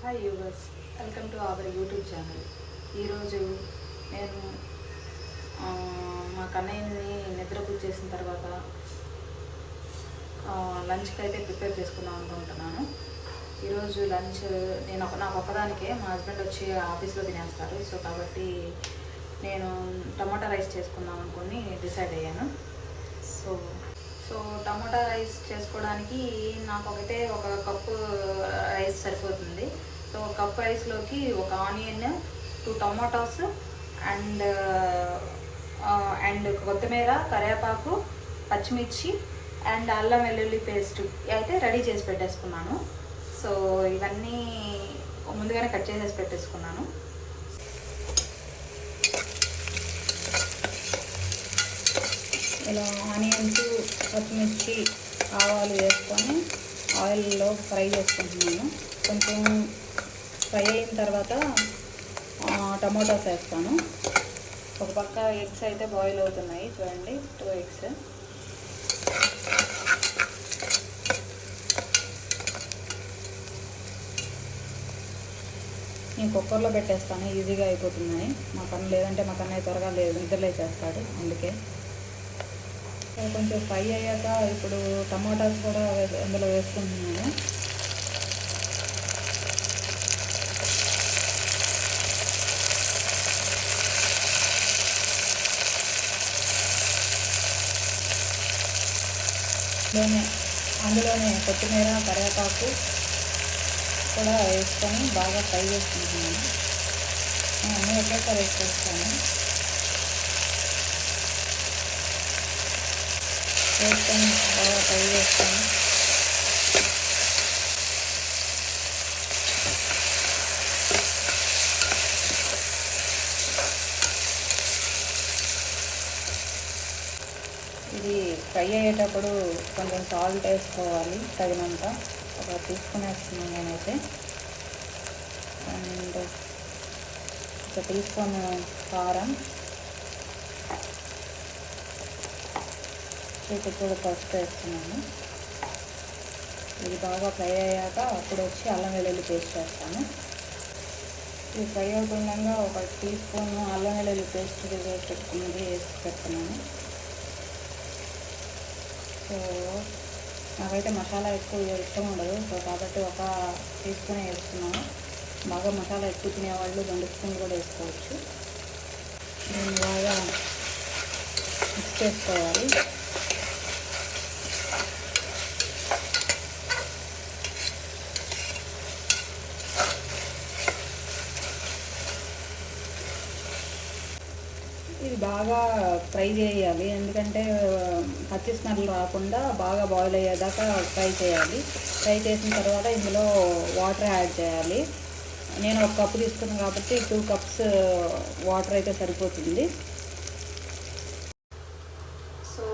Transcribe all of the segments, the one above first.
Hi viewers welcome to our YouTube channel ఈరోజు నేను మా కన్నయ్యని నిద్రపుల్ చేసిన తర్వాత లంచ్కి అయితే ప్రిపేర్ చేసుకుందాం అనుకుంటున్నాను. ఈరోజు లంచ్ నేను ఒక నాకు ఒక్కదానికే. మా హస్బెండ్ వచ్చి ఆఫీస్లో తినేస్తారు. సో కాబట్టి నేను టమాటా రైస్ చేసుకుందాం అనుకుని డిసైడ్ అయ్యాను. సో సో టమాటా రైస్ చేసుకోవడానికి నాకు ఒకటే ఒక కప్పు రైస్ సరిపోతుంది. సో కప్ రైస్లోకి ఒక onion two tomatoes and and కొత్తిమీర కరివేపాకు పచ్చిమిర్చి అండ్ అల్లం వెల్లుల్లి పేస్ట్ అయితే రెడీ చేసి పెట్టేసుకున్నాను. సో ఇవన్నీ ముందుగానే కట్ చేసేసి పెట్టేసుకున్నాను. ఇలా ఆనియన్స్ పచ్చిమిర్చి ఆవాలు వేసుకొని ఆయిల్లో ఫ్రై చేసుకుంటున్నాను. కొంచెం ఫ్రై అయిన తర్వాత టమోటాస్ వేస్తాను. ఒక పక్క ఎగ్స్ అయితే బాయిల్ అవుతున్నాయి. చూడండి టూ ఎగ్స్. నేను కుక్కర్లో పెట్టేస్తాను. ఈజీగా అయిపోతున్నాయి. మా కన్ను లేదంటే మా కన్నయ్య త్వరగా లేదు నిద్రలేసేస్తాడు అందుకే కొంచెం ఫ్రై అయ్యాక ఇప్పుడు టమాటాస్ కూడా అందులో వేసుకుంటున్నాను. అందులోనే అందులోనే కొత్తిమీర కరివేపాకు కూడా వేసుకొని బాగా ఫ్రై చేసుకుంటున్నాను. అన్నీ ఒకేసారి వేసేస్తాను. వేసుకొని బాగా ఫ్రై చేస్తాను ఇది ఫ్రై అయ్యేటప్పుడు కొంచెం సాల్ట్ వేసుకోవాలి తగినంత. ఒక తీసుకుని వేస్తున్నాను నేనైతే. అండ్ ఒక టీ స్పూన్ కారం. చూపుడు పసుపు వేస్తున్నాను. ఇది బాగా ఫ్రై అయ్యాక అప్పుడు వచ్చి అల్లం వెల్లుల్లి పేస్ట్ వేస్తాను. ఇది ఫ్రై అవుతుండగా ఒక టీ స్పూన్ అల్లం వెల్లుల్లి పేస్ట్ పెట్టుకున్నది వేసి పెడుతున్నాను. సో నాకైతే మసాలా ఎక్కువ ఇష్టం ఉండదు. సో కాబట్టి ఒక టీ స్పూన్ వేసుకున్నాను బాగా మసాలా ఎక్కువ తినేవాళ్ళు రెండు స్పూన్ కూడా వేసుకోవచ్చు. దీన్ని బాగా మిక్స్ చేసుకోవాలి. ఇది బాగా ఫ్రై చేయాలి. ఎందుకంటే పచ్చి స్మెల్ రాకుండా బాగా బాయిల్ అయ్యేదాకా ఫ్రై చేయాలి. ఫ్రై చేసిన తర్వాత ఇందులో వాటర్ యాడ్ చేయాలి. నేను ఒక కప్పు తీసుకున్నాను కాబట్టి టూ కప్స్ వాటర్ అయితే సరిపోతుంది. సో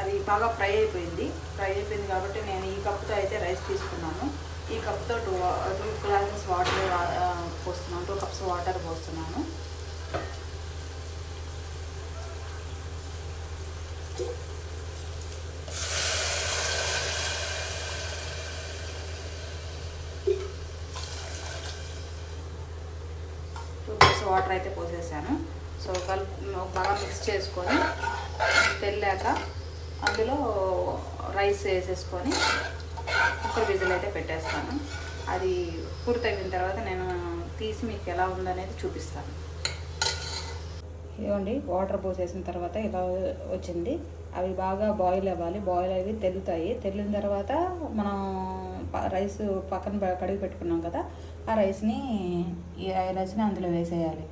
అది బాగా ఫ్రై అయిపోయింది. ఫ్రై అయిపోయింది కాబట్టి నేను ఈ కప్తో అయితే రైస్ తీసుకున్నాను. ఈ కప్తో టూ టూ గ్లాసెస్ వాటర్ పోస్తున్నాను. టూ కప్స్ వాటర్ పోస్తున్నాను. టూ కప్స్ వాటర్ అయితే పోసేసాను. సో కలుపు బాగా మిక్స్ చేసుకొని తెల్లాక అందులో రైస్ వేసేసుకొని కుక్కర్ విజిల్ అయితే పెట్టేస్తాను. అది పూర్తయిన తర్వాత నేను తీసి మీకు ఎలా ఉందనేది చూపిస్తాను. ఇవ్వండి వాటర్ పోసేసిన తర్వాత ఇలా వచ్చింది. అవి బాగా బాయిల్ అవ్వాలి. బాయిల్ అవి తెల్లుతాయి. తెల్లిన తర్వాత మనం రైస్ పక్కన కడిగి పెట్టుకున్నాం కదా ఆ రైస్ని ఈ రైస్ని అందులో వేసేయాలి.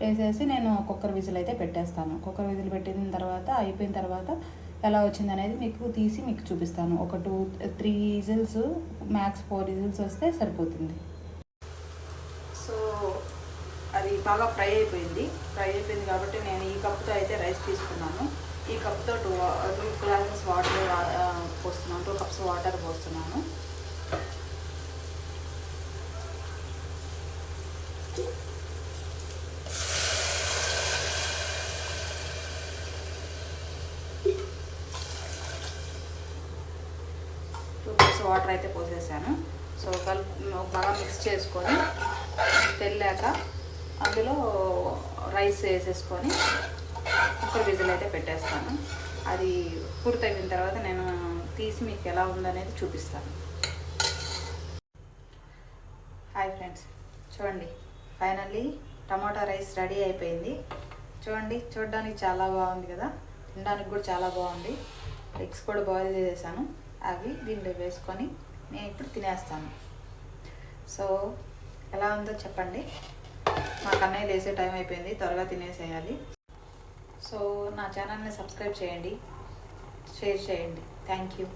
వేసేసి నేను కుక్కర్ విజిల్ అయితే పెట్టేస్తాను. కుక్కర్ విజిల్ పెట్టిన తర్వాత అయిపోయిన తర్వాత ఎలా వచ్చింది అనేది మీకు తీసి మీకు చూపిస్తాను. ఒక two three whistles max four whistles వస్తే సరిపోతుంది. సో అది బాగా ఫ్రై అయిపోయింది. ఫ్రై అయిపోయింది కాబట్టి నేను ఈ కప్తో అయితే రైస్ తీసుకున్నాను. ఈ కప్తో టూ టూ గ్లాసెస్ వాటర్ పోస్తున్నాను. టూ కప్స్ వాటర్ పోస్తున్నాను. టూ కప్స్ వాటర్ అయితే పోసేసాను. సో కలుపు బాగా మిక్స్ చేసుకొని తెల్లాక అందులో రైస్ వేసేసుకొని కుక్కర్ విజిల్ అయితే పెట్టేస్తాను. అది పూర్తయిన తర్వాత నేను తీసి మీకు ఎలా ఉందనేది చూపిస్తాను. హాయ్ ఫ్రెండ్స్ చూడండి. ఫైనల్లీ టమాటా రైస్ రెడీ అయిపోయింది. చూడండి చూడడానికి చాలా బాగుంది కదా. తినడానికి కూడా చాలా బాగుంది. ఎగ్స్ కూడా బాయిల్ చేసేసాను. అవి దీంట్లో వేసుకొని నేను ఇప్పుడు తినేస్తాను. సో ఎలా ఉందో చెప్పండి. మా కన్నయ్య లేసే టైం అయిపోయింది త్వరగా తినేసేయాలి. సో నా ఛానల్ని సబ్స్క్రైబ్ చేయండి. షేర్ చేయండి. Thank you.